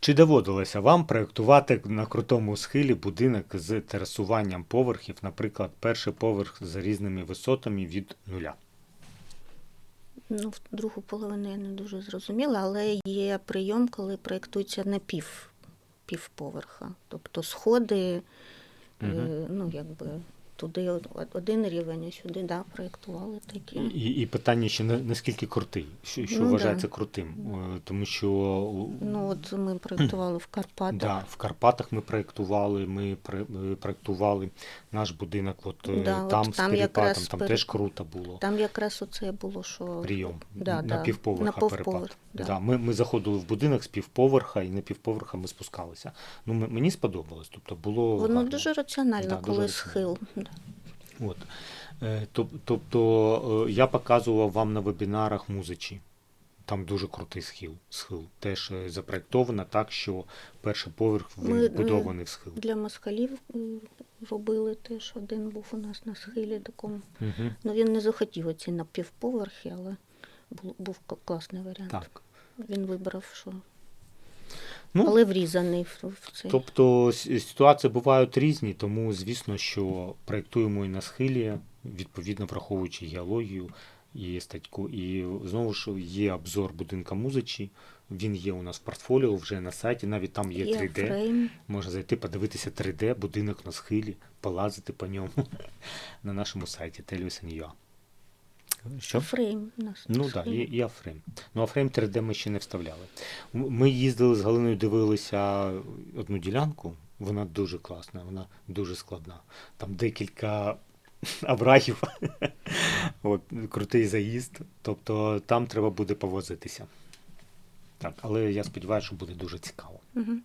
Чи доводилося вам проєктувати на крутому схилі будинок з терасуванням поверхів, наприклад, перший поверх з різними висотами від нуля? Ну, в другу половину я не дуже зрозуміла, але є прийом, коли проєктується на пів, півповерха. Тобто сходи, е, ну, якби туди один рівень, а сюди да, проєктували такі. І, і питання ще на- наскільки крутий, що, що Ну, вважається да. крутим. Е, Тому що Ну, от ми проєктували в Карпатах. да, в Карпатах ми проєктували, ми е, проєктували наш будинок, от, е, Да, от там з там якраз там теж круто було. Там якраз оце було, що Прийом Да, на да, півповерха на перепад. да. Да. ми, ми заходили в будинок з півповерха і на півповерха ми спускалися. Ну, мені сподобалось. Тобто було воно гарно. дуже раціонально, Да, дуже коли раціонально. схил. От. Е, Тобто е, я показував вам на вебінарах музичі. Там дуже крутий схил. схил. Теж е, запроєктовано так, що перший поверх вбудований в схил. Для москалів робили теж один був у нас на схилі такому. Угу. Ну він не захотів оці на півповерхи, але був, класний варіант. Так. Він вибрав, що. Ну, Але врізаний в, цей. Тобто ситуації бувають різні, тому звісно, що проєктуємо і на схилі, відповідно враховуючи геологію і статьку. І знову ж є обзор будинка музичі. Він є у нас в портфоліо вже на сайті, навіть там є 3D. фрейм. Можна зайти, подивитися 3D, будинок на схилі, полазити по ньому на нашому сайті Telius.ua. Що? Фрейм у нас. на Ну так, да, і, і Афрейм. Ну, Афрейм 3D ми ще не вставляли. Ми їздили з Галиною, дивилися одну ділянку. Вона дуже класна, вона дуже складна. Там декілька оврагів. От, крутий заїзд. Тобто там треба буде повозитися. Так, але я сподіваюся, що буде дуже цікаво. Мгм.